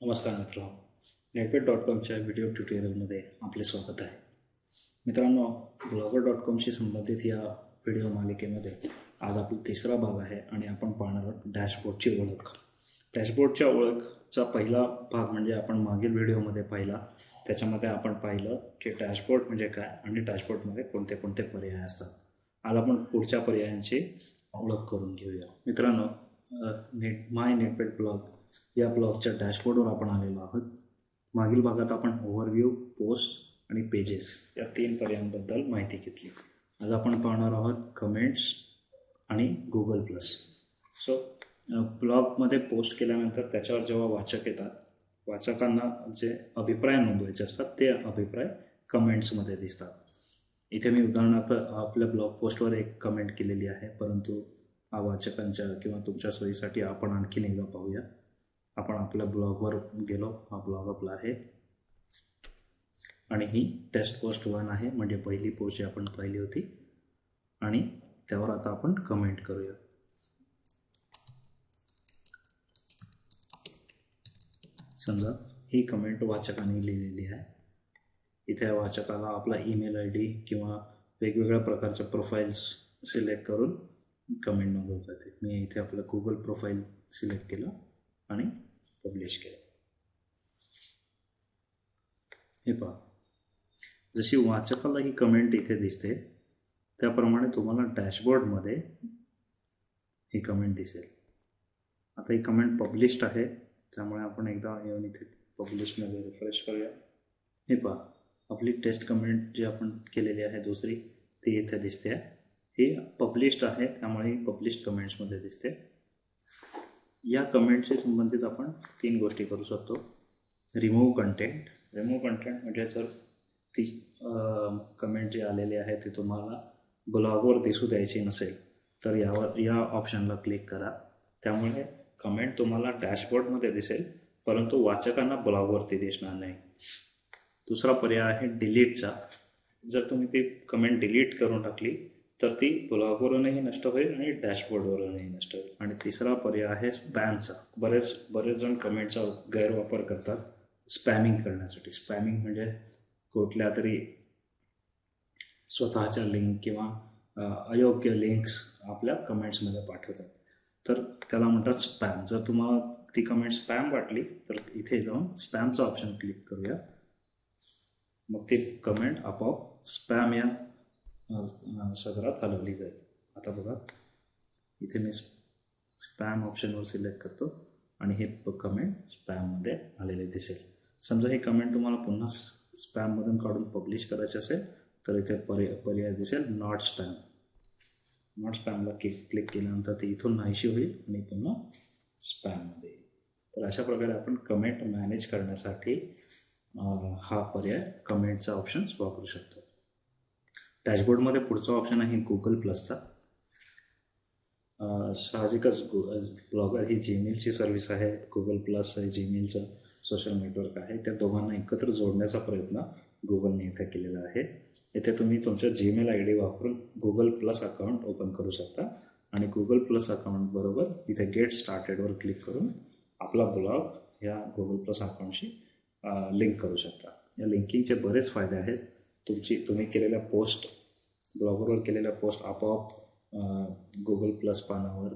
नमस्कार मित्र. नेटपेट डॉट कॉमच्या व्हिडिओ ट्युटोरियलमध्ये आपले स्वागत आहे. मित्रांनो ब्लॉगर डॉट कॉमशी संबंधित या व्हिडिओ मालिकेमध्ये आज आपला तिसरा भाग आहे आणि आपण पाहणार आहोत डॅशबोर्डची ओळख. डॅशबोर्डच्या ओळखचा पहिला भाग म्हणजे आपण मागील व्हिडिओमध्ये पाहिला. त्याच्यामध्ये आपण पाहिलं की डॅशबोर्ड म्हणजे काय आणि डॅशबोर्डमध्ये कोणते कोणते पर्याय असतात. आज आपण पुढच्या पर्यायांची ओळख करून घेऊया. मित्रांनो नेट माय नेटपेट ब्लॉग या ब्लॉगच्या डॅशबोर्डवर आपण आलेलो आहोत. मागील भागात आपण ओव्हरव्ह्यू पोस्ट आणि पेजेस या तीन पर्यायांबद्दल माहिती घेतली. आज आपण पाहणार आहोत कमेंट्स आणि गुगल प्लस सो ब्लॉगमध्ये पोस्ट केल्यानंतर त्याच्यावर जेव्हा वाचक येतात वाचकांना जे अभिप्राय नोंदवायचे असतात ते अभिप्राय कमेंट्समध्ये दिसतात. इथे मी उदाहरणार्थ आपल्या ब्लॉग पोस्टवर एक कमेंट केलेली आहे परंतु हा वाचकांच्या किंवा तुमच्या सोयीसाठी आपण आणखीन एकदा पाहूया. आपण आपल्या ब्लॉगवर गेलो. हा ब्लॉग आपला आहे. आणि ही टेस्ट पोस्ट वन आहे. म्हणजे पहिली पोस्ट जी आपण पाहिली होती. आणि त्यावर आता आपण कमेंट करूया. समजा ही कमेंट वाचकाने लिहिलेली आहे. इथे वाचकाला आपला ईमेल आय डी किंवा वेगवेगळ्या प्रकारच्या प्रोफाईल्स सिलेक्ट करून कमेंट नोंदवता येते. मी इथे आपलं गुगल प्रोफाईल सिलेक्ट केलं. आणि पब्लिश केलं. हे पहा. जशी वाचकाला ही कमेंट इथे दिसते त्याप्रमाणे तुम्हाला डॅशबोर्डमध्ये ही कमेंट दिसेल. आता ही कमेंट पब्लिश्ड आहे त्यामुळे आपण एकदा येऊन इथे पब्लिशमध्ये रिफ्रेश करूया. हे पहा. आपली टेस्ट कमेंट जी आपण केलेली आहे दुसरी ती इथे दिसते. आहे ही पब्लिश्ड आहे त्यामुळे ही पब्लिश्ड कमेंट्समध्ये दिसते. या कमेंटशी संबंधित आपण तीन गोष्टी करू शकतो. रिमूव्ह कंटेंट रिमूव्ह कंटेंट म्हणजे जर ती कमेंट जी आलेली आहे ती तुम्हाला ब्लॉगवर दिसू द्यायची नसेल तर यावर या ऑप्शनला क्लिक करा. त्यामुळे कमेंट तुम्हाला डॅशबोर्डमध्ये दिसेल परंतु वाचकांना ब्लॉगवरती दिसणार नाही. दुसरा पर्याय आहे डिलीटचा जर तुम्ही ती कमेंट डिलीट करून टाकली तर ती ब्लॉगवरूनही नष्ट होईल आणि डॅशबोर्डवरूनही नष्ट होईल. आणि तिसरा पर्याय आहे स्पॅमचा. बरेच बरेच जण कमेंटचा गैरवापर करतात स्पॅमिंग करण्यासाठी. स्पॅमिंग म्हणजे कुठल्या तरी स्वतःच्या लिंक किंवा अयोग्य लिंक्स आपल्या कमेंट्समध्ये पाठवतात. तर त्याला म्हणतात स्पॅम. जर तुम्हाला ती कमेंट स्पॅम वाटली तर इथे जाऊन स्पॅमचं ऑप्शन क्लिक करूया. मग ती कमेंट आपोआप स्पॅम या शहरात सदरात हलवली जाईल. आता बघा इथे मी स्पॅम ऑप्शनवर सिलेक्ट करतो आणि हे कमेंट स्पॅममध्ये आलेले दिसेल. समजा हे कमेंट तुम्हाला पुन्हा स्पॅममधून काढून पब्लिश करायचे असेल तर इथे पर्याय पर्याय दिसेल नॉट स्पॅम नॉट स्पॅमला क्लिक क्लिक केल्यानंतर ती इथून नाहीशी होईल आणि पुन्हा स्पॅममध्ये येईल. तर अशा प्रकारे आपण कमेंट मॅनेज करण्यासाठी हा पर्याय कमेंटचा ऑप्शन्स वापरू शकतो. डॅशबोर्डमध्ये पुढचा ऑप्शन आहे गुगल प्लसचा साहजिकच गु ब्लॉगर ही जीमेलची सर्व्हिस आहे. गुगल प्लस जीमेलचं सोशल नेटवर्क आहे. त्या दोघांना एकत्र जोडण्याचा प्रयत्न गुगलने इथे केलेला आहे. इथे तुम्ही तुमच्या जीमेल आय डी वापरून गुगल प्लस अकाउंट ओपन करू शकता आणि गुगल प्लस अकाउंट बरोबर इथे गेट स्टार्टेडवर क्लिक करून आपला ब्लॉग ह्या गुगल प्लस अकाउंटशी लिंक करू शकता. या लिंकिंगचे बरेच फायदे आहेत. तुमची तुम्ही केलेल्या पोस्ट ब्लॉगरवर केलेल्या पोस्ट आपोआप गुगल प्लस पानावर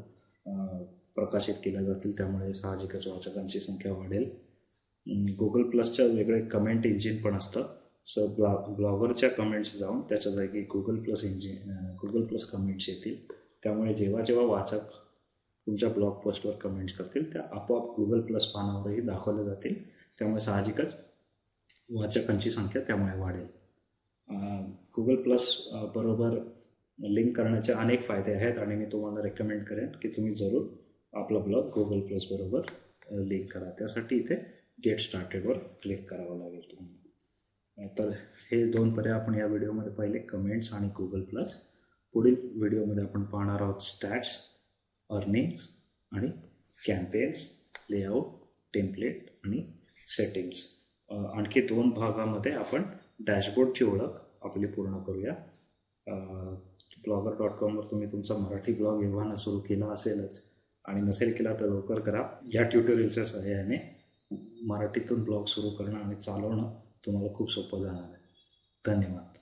प्रकाशित केल्या जातील. त्यामुळे साहजिकच वाचकांची संख्या वाढेल. गुगल प्लसचं वेगळे कमेंट इंजिन पण असतं. सो ब्लॉ ब्लॉगरच्या कमेंट्स जाऊन त्याच्या जागी Google plus engine Google plus comments येतील. त्यामुळे जेव्हा जेव्हा वाचक तुमच्या ब्लॉग पोस्टवर कमेंट्स करतील त्या आपोआप गुगल प्लस पानावरही दाखवल्या जातील. त्यामुळे साहजिकच वाचकांची संख्या त्यामुळे वाढेल. गुगल प्लस बरोबर लिंक करण्याचे अनेक फायदे आहेत आणि मी तुम्हाला रेकमेंड करेन की तुम्ही जरूर आपला ब्लॉग गुगल प्लस बरोबर लिंक करा. त्यासाठी इथे गेट स्टार्टेडवर क्लिक करावं लागेल तुम्हाला. तर हे दोन पर्याय आपण या व्हिडिओमध्ये पाहिले कमेंट्स आणि गुगल प्लस पुढील व्हिडिओमध्ये आपण पाहणार आहोत स्टॅट्स अर्निंग्स आणि कॅम्पेन्स लेआउट टेम्पलेट आणि सेटिंग्स आणखी दोन भागामध्ये आपण डॅशबोर्डची ओळख आपली पूर्ण करूया. ब्लॉगर डॉट कॉमवर तुम्ही तुमचा मराठी ब्लॉग एव्हाना सुरू केला असेलच आणि नसेल केला तर लवकर करा. या ट्युटोरियलच्या सहाय्याने मराठीतून ब्लॉग सुरू करणं आणि चालवणं तुम्हाला खूप सोपं जाणार आहे. धन्यवाद.